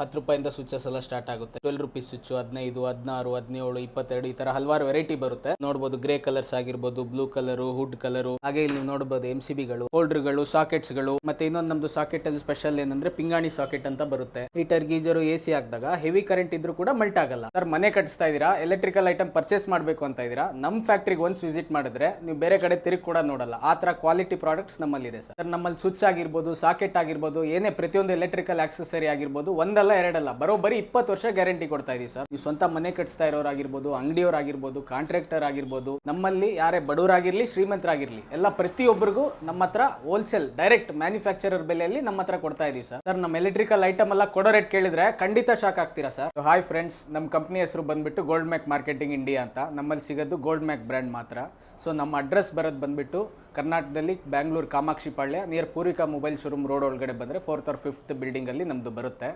ಹತ್ತು ರೂಪಾಯಿಂದ ಸ್ವಿಚಸ್ ಎಲ್ಲ ಸ್ಟಾರ್ಟ್ ಆಗುತ್ತೆ. ಟ್ವೆಲ್ ರುಪೀಸ್ ಸ್ವಿಚ್ ಹದಿನೈದು, ಹದಿನಾರು, ಹದಿನೇಳು, ಇಪ್ಪತ್ತೆರಡು ಈ ತರ ಹಲವಾರು ವೆರೈಟಿ ಬರುತ್ತೆ. ನೋಡಬಹುದು ಗ್ರೇ ಕಲರ್ಸ್ ಆಗಿರ್ಬೋದು ಬ್ಲೂ ಕಲರ್ ಹುಡ್ ಕಲರ್ ಹಾಗೆ ಇಲ್ಲಿ ನೋಡಬಹುದು ಎಂ ಸಿ ಹೋಲ್ಡರ್ ಹೋಲ್ಡರ್ಗಳು ಸಾಕೆಟ್ಸ್ಗಳು ಮತ್ತೆ ಇನ್ನೊಂದು ನಮ್ದು ಸಾಕೆಟ್ ಅಲ್ಲಿ ಸ್ಪೆಷಲ್ ಏನಂದ್ರೆ ಪಿಂಗಾಣಿ ಸಾಕೆಟ್ ಅಂತ ಬರುತ್ತೆ. ಹೀಟರ್ ಗೀಜರ್ ಎ ಸಿ ಹಾಕಿದಾಗ ಹೆವಿ ಕರೆಂಟ್ ಇದ್ರೂ ಕೂಡ ಮಲ್ಟ್ ಆಗಲ್ಲ. ಸರ್ ಮನೆ ಕಟ್ಟಿಸ್ತಾ ಇದೀರಾ ಎಲೆಕ್ಟ್ರಿಕಲ್ ಐಟಮ್ ಪರ್ಚೇಸ್ ಮಾಡಬೇಕು ಅಂತ ಇದೀರಾ ನಮ್ಮ ಫ್ಯಾಕ್ಟ್ರಿಗೆ ಒನ್ಸ್ ವಿಸಿಟ್ ಮಾಡಿದ್ರೆ ನೀವು ಬೇರೆ ಕಡೆ ತಿರುಗಿ ಕೂಡ ನೋಡಲ್ಲ. ಆ ತರ ಕ್ವಾಲಿಟಿ ಪ್ರಾಡಕ್ಟ್ಸ್ ನಮ್ಮಲ್ಲಿ ಇದೆ ಸರ್ ನಮ್ಮಲ್ಲಿ ಸ್ವಿಚ್ ಆಗಿರ್ಬೋದು ಸಾಕೆಟ್ ಆಗಿರ್ಬೋದು, ಏನೇ ಪ್ರತಿಯೊಂದು ಎಲೆಕ್ಟ್ರಿಕಲ್ ಆಕ್ಸೆಸರಿ ಆಗಿರ್ಬೋದು ಒಂದಲ್ಲ ಎರಡಲ್ಲ. ಬರೋಬ್ಬರಿ ಇಪ್ಪತ್ತು ವರ್ಷ ಗ್ಯಾರಂಟಿ ಕೊಡ್ತಾ ಇದೀವಿ ಸರ್. ನೀವು ಸ್ವಂತ ಮನೆ ಕಟ್ಸ್ತಾ ಇರೋರಾಗಿರ್ಬೋದು ಅಂಗಡಿಯವರಾಗಿರ್ಬೋದು ಕಾಂಟ್ರಾಕ್ಟರ್ ಆಗಿರ್ಬೋದು, ನಮ್ಮಲ್ಲಿ ಯಾರೇ ಬಡವರಾಗಿರ್ಲಿ, ಶ್ರೀಮಂತರಾಗಿರ್ಲಿ, ಎಲ್ಲ ಪ್ರತಿಯೊಬ್ಬರಿಗೂ ನಮ್ಮ ಹತ್ರ ಹೋಲ್ಸೇಲ್ ಡೈರೆಕ್ಟ್ ಮ್ಯಾನುಫ್ಯಾಕ್ಚರರ್ ಬೆಲೆಯಲ್ಲಿ ನಮ್ಮ ಹತ್ರ ಕೊಡ್ತಾ ಇದೀವಿ ಸರ್. ಸರ್, ನಮ್ಮ ಎಲೆಕ್ಟ್ರಿಕಲ್ ಐಟಮ್ ಎಲ್ಲ ಕೊಡೋ ರೇಟ್ ಕೇಳಿದ್ರೆ ಖಂಡಿತ ಶಾಕ್ ಆಗ್ತೀರಾ ಸರ್? ಹಾಯ್ ಫ್ರೆಂಡ್ಸ್ ನಮ್ಮ ಕಂಪ್ನಿ ಹೆಸರು ಬಂದ್ಬಿಟ್ಟು ಗೋಲ್ಡ್ ಮ್ಯಾಕ್ ಮಾರ್ಕೆಟಿಂಗ್ ಇಂಡಿಯಾ ಅಂತ. ನಮ್ಮಲ್ಲಿ ಸಿಗೋದು ಗೋಲ್ಡ್ ಮ್ಯಾಕ್ ಬ್ರ್ಯಾಂಡ್ ಮಾತ್ರ. ಸೊ ನಮ್ಮ ಅಡ್ರೆಸ್ ಬರೋದು ಬಂದ್ಬಿಟ್ಟು ಕರ್ನಾಟಕದಲ್ಲಿ Bangalore Kamakshi Palya near Poorvika mobile showroom road ಒಳಗಡೆ ಬಂದರೆ ಫೋರ್ತ್ ಆರ್ ಫಿಫ್ತ್ ಬಿಲ್ಡಿಂಗಲ್ಲಿ ನಮ್ಮದು ಬರುತ್ತೆ.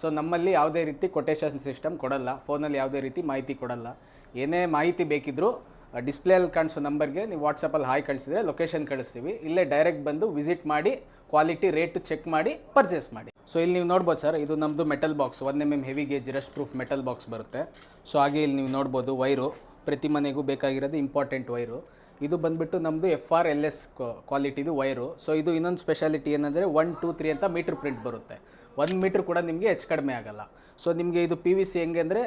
ಸೊ ನಮ್ಮಲ್ಲಿ ಯಾವುದೇ ರೀತಿ ಕೊಟೇಶನ್ ಸಿಸ್ಟಮ್ ಕೊಡಲ್ಲ. ಫೋನಲ್ಲಿ ಯಾವುದೇ ರೀತಿ ಮಾಹಿತಿ ಕೊಡಲ್ಲ. ಏನೇ ಮಾಹಿತಿ ಬೇಕಿದ್ದರೂ ಡಿಸ್ಪ್ಲೇಯಲ್ಲಿ ಕಾಣಿಸೋ ನಂಬರ್ಗೆ ನೀವು ವಾಟ್ಸಪ್ಪಲ್ಲಿ ಹಾಯ್ ಕಳಿಸಿದ್ರೆ ಲೊಕೇಶನ್ ಕಳಿಸ್ತೀವಿ. ಇಲ್ಲೇ ಡೈರೆಕ್ಟ್ ಬಂದು ವಿಸಿಟ್ ಮಾಡಿ ಕ್ವಾಲಿಟಿ ರೇಟ್ ಚೆಕ್ ಮಾಡಿ ಪರ್ಚೇಸ್ ಮಾಡಿ. ಸೊ ಇಲ್ಲಿ ನೀವು ನೋಡ್ಬೋದು ಸರ್ ಇದು ನಮ್ಮದು metal box one M M heavy gauge rust proof metal box ಬರುತ್ತೆ. ಸೊ ಹಾಗೆ ಇಲ್ಲಿ ನೀವು ನೋಡ್ಬೋದು ವೈರು ಪ್ರತಿ ಮನೆಗೂ ಬೇಕಾಗಿರೋದು ಇಂಪಾರ್ಟೆಂಟ್ ವೈರು ಇದು ಬಂದ್ಬಿಟ್ಟು ನಮ್ಮದು ಎಫ್ ಆರ್ ಎಲ್ ಎಸ್ ಕ್ವಾಲಿಟಿದು ವೈರು ಸೊ ಇದು ಇನ್ನೊಂದು ಸ್ಪೆಷಾಲಿಟಿ ಏನಂದರೆ ಒನ್ ಟೂ ತ್ರೀ ಅಂತ ಮೀಟ್ರ್ ಪ್ರಿಂಟ್ ಬರುತ್ತೆ. ಒಂದು ಮೀಟ್ರ್ ಕೂಡ ನಿಮಗೆ ಹೆಚ್ಚು ಕಡಿಮೆ ಆಗಲ್ಲ. ಸೊ ನಿಮಗೆ ಇದು ಪಿ ವಿ ಸಿ ಹೆಂಗೆ ಅಂದರೆ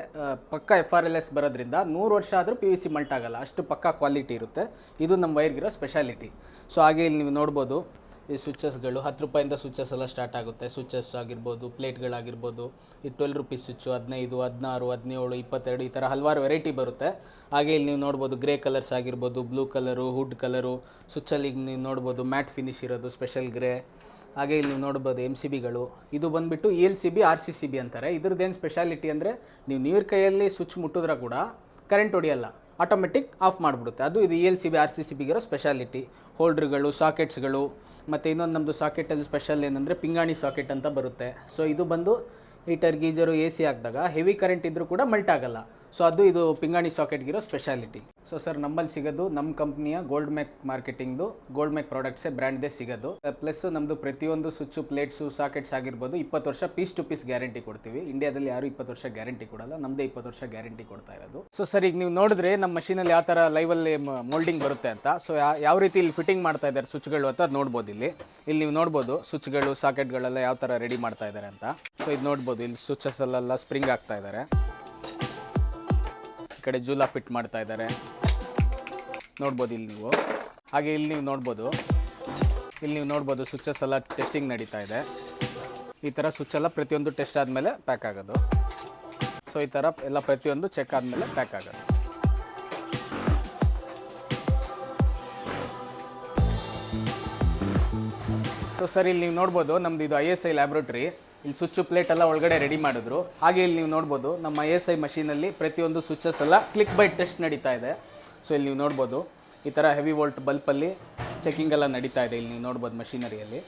ಪಕ್ಕ ಎಫ್ ಆರ್ ಎಲ್ ಎಸ್ ಬರೋದ್ರಿಂದ ನೂರು ವರ್ಷ ಆದರೂ ಪಿ ವಿ ಸಿ ಮಲ್ಟ್ ಆಗಲ್ಲ. ಅಷ್ಟು ಪಕ್ಕ ಕ್ವಾಲಿಟಿ ಇರುತ್ತೆ. ಇದು ನಮ್ಮ ವೈರ್ಗಿರೋ ಸ್ಪೆಷಾಲಿಟಿ ಸೊ ಹಾಗೆ ಇಲ್ಲಿ ನೀವು ನೋಡ್ಬೋದು. ಈ ಸ್ವಿಚಸ್ಗಳು ಹತ್ತು ರೂಪಾಯಿಂದ ಸ್ವಿಚಸ್ ಎಲ್ಲ ಸ್ಟಾರ್ಟ್ ಆಗುತ್ತೆ. ಸ್ವಿಚಸ್ ಆಗಿರ್ಬೋದು ಪ್ಲೇಟ್ಗಳಾಗಿರ್ಬೋದು ಈ ಟ್ವೆಲ್ ರುಪೀಸ್ ಸ್ವಿಚ್ಚು ಹದಿನೈದು, ಹದಿನಾರು, ಹದಿನೇಳು, ಇಪ್ಪತ್ತೆರಡು ಈ ಥರ ಹಲವಾರು ವೆರೈಟಿ ಬರುತ್ತೆ. ಹಾಗೆ ಇಲ್ಲಿ ನೀವು ನೋಡ್ಬೋದು ಗ್ರೇ ಕಲರ್ಸ್ ಆಗಿರ್ಬೋದು ಬ್ಲೂ ಕಲರು ಹುಡ್ ಕಲರು ಸ್ವಿಚ್ಚಲ್ಲಿ ನೀವು ನೋಡ್ಬೋದು ಮ್ಯಾಟ್ ಫಿನಿಶ್ ಇರೋದು ಸ್ಪೆಷಲ್ ಗ್ರೇ ಹಾಗೆ ಇಲ್ಲಿ ನೀವು ನೋಡ್ಬೋದು ಎಂ ಸಿ ಬಿಗಳು ಇದು ಬಂದುಬಿಟ್ಟು E L C B R C C B ಅಂತಾರೆ. ಇದ್ರದ್ದೇನು ಸ್ಪೆಷಾಲಿಟಿ ಅಂದರೆ ನೀವು ನೀರು ಕೈಯಲ್ಲಿ ಸ್ವಿಚ್ ಮುಟ್ಟಿದ್ರೆ ಕೂಡ ಕರೆಂಟ್ ಹೊಡಿಯಲ್ಲ ಆಟೋಮೆಟಿಕ್ ಆಫ್ ಮಾಡಿಬಿಡುತ್ತೆ. ಅದು ಇದು E L C B R C C ಬಿಗಿರೋ speciality ಹೋಲ್ಡ್ರ್ಗಳು ಸಾಕೆಟ್ಸ್ಗಳು ಮತ್ತು ಇನ್ನೊಂದು ನಮ್ಮದು ಸಾಕೆಟಲ್ಲಿ ಸ್ಪೆಷಲ್ ಏನಂದರೆ ಪಿಂಗಾಣಿ ಸಾಕೆಟ್ ಅಂತ ಬರುತ್ತೆ. ಸೊ ಇದು ಬಂದು ಹೀಟರ್ ಗೀಜರು ಎ ಸಿ ಹಾಕಿದಾಗ ಹೆವಿ ಕರೆಂಟ್ ಇದ್ದರೂ ಕೂಡ ಮಲ್ಟ್ ಆಗಲ್ಲ. ಸೊ ಅದು ಇದು ಪಿಂಗಾಣಿ ಸಾಕೆಟ್ಗಿರೋ ಸ್ಪೆಷಾಲಿಟಿ ಸೊ ಸರ್ ನಮ್ಮಲ್ಲಿ ಸಿಗೋದು ನಮ್ಮ ಕಂಪ್ನಿಯ ಗೋಲ್ಡ್ ಮೆಕ್ ಮಾರ್ಕೆಟಿಂಗ್ದು ಗೋಲ್ಡ್ ಮೆಕ್ ಪ್ರಾಡಕ್ಟ್ಸೇ ಬ್ರ್ಯಾಂಡ್ದೇ ಸಿಗೋದು. ಪ್ಲಸ್ ನಮ್ಮದು ಪ್ರತಿಯೊಂದು ಸ್ವಿಚ್ಚು ಪ್ಲೇಟ್ಸು ಸಾಕೆಟ್ಸ್ ಆಗಿರ್ಬೋದು, ಇಪ್ಪತ್ತು ವರ್ಷ ಪೀಸ್ ಟು ಪೀಸ್ ಗ್ಯಾರಂಟಿ ಕೊಡ್ತೀವಿ. ಇಂಡಿಯಾದಲ್ಲಿ ಯಾರು ಇಪ್ಪತ್ತು ವರ್ಷ ಗ್ಯಾರಂಟಿ ಕೊಡಲ್ಲ ನಮ್ಮದೇ ಇಪ್ಪತ್ತು ವರ್ಷ ಗ್ಯಾರಂಟಿ ಕೊಡ್ತಾ ಇರೋದು. ಸೊ ಸರ್ ಈಗ ನೀವು ನೋಡಿದ್ರೆ ನಮ್ಮ ಮಷೀನಲ್ಲಿ ಯಾವ ಥರ ಲೈವಲ್ಲಿ ಮೋಲ್ಡಿಂಗ್ ಬರುತ್ತೆ ಅಂತ. ಸೊ ಯಾವ ರೀತಿ ಇಲ್ಲಿ ಫಿಟ್ಟಿಂಗ್ ಮಾಡ್ತಾ ಇದ್ದಾರೆ ಸ್ವಿಚ್ಗಳು ಅಂತ ನೋಡ್ಬೋದು ಇಲ್ಲಿ. ಇಲ್ಲಿ ನೀವು ನೋಡ್ಬೋದು ಸ್ವಿಚ್ಗಳು ಸಾಕೆಟ್ಗಳೆಲ್ಲ ಯಾವ ಥರ ರೆಡಿ ಮಾಡ್ತಾ ಇದ್ದಾರೆ ಅಂತ. ಸೊ ಇದು ನೋಡ್ಬೋದು, ಇಲ್ಲಿ ಸ್ವಿಚಸ್ ಅಲ್ಲೆಲ್ಲ ಸ್ಪ್ರಿಂಗ್ ಆಗ್ತಾ ಇದ್ದಾರೆ. ಈ ಕಡೆ ಜೂಲಾ ಫಿಟ್ ಮಾಡ್ತಾ ಇದ್ದಾರೆ. ನೋಡ್ಬೋದು ಇಲ್ಲಿ ನೀವು. ಹಾಗೆ ಇಲ್ಲಿ ನೀವು ನೋಡ್ಬೋದು. ಇಲ್ಲಿ ನೀವು ನೋಡ್ಬೋದು ಸ್ವಿಚಸ್ ಎಲ್ಲ ಟೆಸ್ಟಿಂಗ್ ನಡೀತಾ ಇದೆ. ಈ ಥರ ಸ್ವಿಚ್ ಎಲ್ಲ ಪ್ರತಿಯೊಂದು ಟೆಸ್ಟ್ ಆದಮೇಲೆ ಪ್ಯಾಕ್ ಆಗೋದು. ಸೊ ಈ ಥರ ಎಲ್ಲ ಪ್ರತಿಯೊಂದು ಚೆಕ್ ಆದಮೇಲೆ ಪ್ಯಾಕ್ ಆಗೋದು. ಸೊ ಸರ್, ಇಲ್ಲಿ ನೀವು ನೋಡ್ಬೋದು, ನಮ್ದು ಇದು ಐ ಎಸ್ ಐ ಲ್ಯಾಬ್ರೇಟ್ರಿ ಇಲ್ಲಿ ಸ್ವಿಚ್ ಪ್ಲೇಟ್ ಎಲ್ಲ ಒಳಗಡೆ ರೆಡಿ ಮಾಡಿದ್ರು. ಹಾಗೆ ಇಲ್ಲಿ ನೀವು ನೋಡ್ಬೋದು, ನಮ್ಮ ಎಸ್ ಐ ಮಷೀನಲ್ಲಿ ಪ್ರತಿಯೊಂದು ಸ್ವಿಚಸ್ ಎಲ್ಲ ಕ್ಲಿಕ್ ಬೈ ಟೆಸ್ಟ್ ನಡೀತಾ ಇದೆ. ಸೊ ಇಲ್ಲಿ ನೀವು ನೋಡ್ಬೋದು, ಈ ಥರ ಹೆವಿ ವೋಲ್ಟ್ ಬಲ್ಪಲ್ಲಿ ಚೆಕಿಂಗ್ ಎಲ್ಲ ನಡೀತಾ ಇದೆ ಇಲ್ಲಿ ನೀವು ನೋಡ್ಬೋದು ಮಷೀನರಿಯಲ್ಲಿ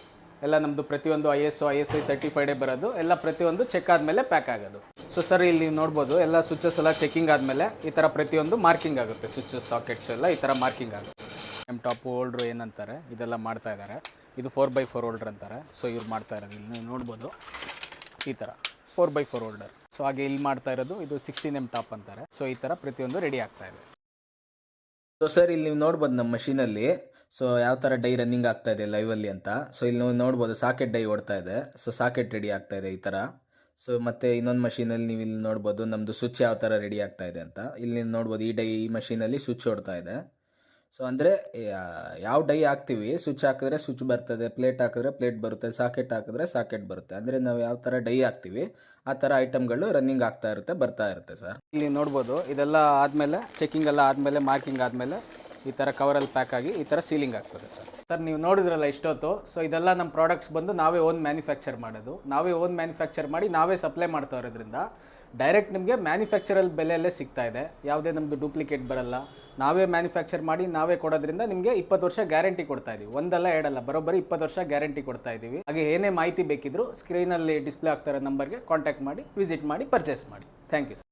ಎಲ್ಲ ನಮ್ಮದು ಪ್ರತಿಯೊಂದು I S I S I ಸರ್ಟಿಫೈಡೇ ಬರೋದು, ಎಲ್ಲ ಪ್ರತಿಯೊಂದು ಚೆಕ್ ಆದಮೇಲೆ ಪ್ಯಾಕ್ ಆಗೋದು. ಸೊ ಸರ್ ಇಲ್ಲಿ ನೀವು ನೋಡ್ಬೋದು, ಎಲ್ಲ ಸ್ವಿಚಸ್ ಎಲ್ಲ ಚೆಕಿಂಗ್ ಆದಮೇಲೆ ಈ ಥರ ಪ್ರತಿಯೊಂದು ಮಾರ್ಕಿಂಗ್ ಆಗುತ್ತೆ. ಸ್ವಿಚಸ್ ಸಾಕೆಟ್ಸ್ ಎಲ್ಲ ಈ ಥರ ಮಾರ್ಕಿಂಗ್ ಆಗುತ್ತೆ. ಎಂ ಟಾಪ್ ಹೋಲ್ಡ್ರು ಏನಂತಾರೆ, ಇದೆಲ್ಲ ಮಾಡ್ತಾ ಇದ್ದಾರೆ. ಇದು ಫೋರ್ ಬೈ ಫೋರ್ ಹೋಲ್ಡರ್ ಅಂತಾರೆ. ಸೊ ಇವ್ರು ಮಾಡ್ತಾ ಇರೋದು. ಇಲ್ಲಿ ನೀವು ನೋಡ್ಬೋದು. ಈ ಥರ four by four holder so ಹಾಗೆ ಇಲ್ಲಿ ಮಾಡ್ತಾ ಇರೋದು. ಇದು ಸಿಕ್ಸ್ಟೀನ್ ಎಂ ಟಾಪ್ ಅಂತಾರೆ. ಸೊ ಈ ಥರ ಪ್ರತಿಯೊಂದು ರೆಡಿ ಆಗ್ತಾ ಇದೆ. ಸೊ ಸರ್ ಇಲ್ಲಿ ನೀವು ನೋಡ್ಬೋದು ನಮ್ಮ ಮಷೀನಲ್ಲಿ ಸೊ ಯಾವ ಥರ ಡೈ ರನ್ನಿಂಗ್ ಆಗ್ತಾ ಇದೆ ಲೈವಲ್ಲಿ ಅಂತ. ಸೊ ಇಲ್ಲಿ ನೀವು ನೋಡ್ಬೋದು ಸಾಕೆಟ್ ಡೈ ಓಡ್ತಾ ಇದೆ. ಸೊ ಸಾಕೆಟ್ ರೆಡಿ ಆಗ್ತಾ ಇದೆ ಈ ಥರ ಸೊ ಮತ್ತೆ ಇನ್ನೊಂದು ಮಷೀನಲ್ಲಿ ನೀವು ಇಲ್ಲಿ ನೋಡ್ಬೋದು ನಮ್ಮದು ಸ್ವಿಚ್ ಯಾವ ಥರ ರೆಡಿ ಆಗ್ತಾ ಇದೆ ಅಂತ. ಇಲ್ಲಿ ನೋಡ್ಬೋದು ಈ ಡೈ ಈ ಮಷೀನಲ್ಲಿ ಸ್ವಿಚ್ ಓಡ್ತಾ ಇದೆ. ಸೊ ಅಂದರೆ ಯಾವ ಡೈ ಹಾಕ್ತೀವಿ? ಸ್ವಿಚ್ ಹಾಕಿದ್ರೆ ಸ್ವಿಚ್ ಬರ್ತದೆ, ಪ್ಲೇಟ್ ಹಾಕಿದ್ರೆ ಪ್ಲೇಟ್ ಬರುತ್ತೆ, ಸಾಕೆಟ್ ಹಾಕಿದ್ರೆ ಸಾಕೆಟ್ ಬರುತ್ತೆ. ಅಂದರೆ ನಾವು ಯಾವ ಥರ ಡೈ ಹಾಕ್ತೀವಿ, ಆ ಥರ ಐಟಮ್ಗಳು ರನ್ನಿಂಗ್ ಆಗ್ತಾ ಇರುತ್ತೆ, ಬರ್ತಾ ಇರುತ್ತೆ ಸರ್. ಇಲ್ಲಿ ನೋಡ್ಬೋದು, ಇದೆಲ್ಲ ಆದಮೇಲೆ ಚೆಕಿಂಗ್ ಎಲ್ಲ ಆದಮೇಲೆ ಮಾರ್ಕಿಂಗ್ ಆದಮೇಲೆ ಈ ಥರ ಕವರಲ್ಲಿ ಪ್ಯಾಕ್ ಆಗಿ ಈ ಥರ ಸೀಲಿಂಗ್ ಆಗ್ತದೆ ಸರ್. ಸರ್, ನೀವು ನೋಡಿದ್ರಲ್ಲ ಇಷ್ಟೊತ್ತು ಸೊ ಇದೆಲ್ಲ ನಮ್ಮ ಪ್ರಾಡಕ್ಟ್ಸ್ ಬಂದು ನಾವೇ ಓನ್ ಮ್ಯಾನುಫ್ಯಾಕ್ಚರ್ ಮಾಡೋದು. ನಾವೇ ಓನ್ ಮ್ಯಾನುಫ್ಯಾಕ್ಚರ್ ಮಾಡಿ ನಾವೇ ಸಪ್ಲೈ ಮಾಡ್ತಾ ಇರೋದ್ರಿಂದ ಡೈರೆಕ್ಟ್ ನಿಮಗೆ ಮ್ಯಾನುಫ್ಯಾಕ್ಚರಲ್ ಬೆಲೆಯಲ್ಲೇ ಸಿಗ್ತಾ ಇದೆ. ಯಾವುದೇ ನಮ್ಮದು ಡೂಪ್ಲಿಕೇಟ್ ಬರಲ್ಲ ನಾವೇ ಮ್ಯಾನುಫ್ಯಾಕ್ಚರ್ ಮಾಡಿ ನಾವೇ ಕೊಡೋದ್ರಿಂದ ನಿಮಗೆ ಇಪ್ಪತ್ತು ವರ್ಷ ಗ್ಯಾರಂಟಿ ಕೊಡ್ತಾ ಇದೀವಿ. ಒಂದಲ್ಲ ಎರಡಲ್ಲ, ಬರೋಬ್ಬರಿ ಇಪ್ಪತ್ತು ವರ್ಷ ಗ್ಯಾರಂಟಿ ಕೊಡ್ತಾ ಇದ್ದೀವಿ ಹಾಗೆ ಏನೇ ಮಾಹಿತಿ ಬೇಕಿದ್ರು ಸ್ಕ್ರೀನಲ್ಲಿ ಡಿಸ್ಪ್ಲೇ ಆಗ್ತಾ ಇರೋ ನಂಬರ್ಗೆ ಕಾಂಟ್ಯಾಕ್ಟ್ ಮಾಡಿ ವಿಸಿಟ್ ಮಾಡಿ ಪರ್ಚೇಸ್ ಮಾಡಿ. Thank you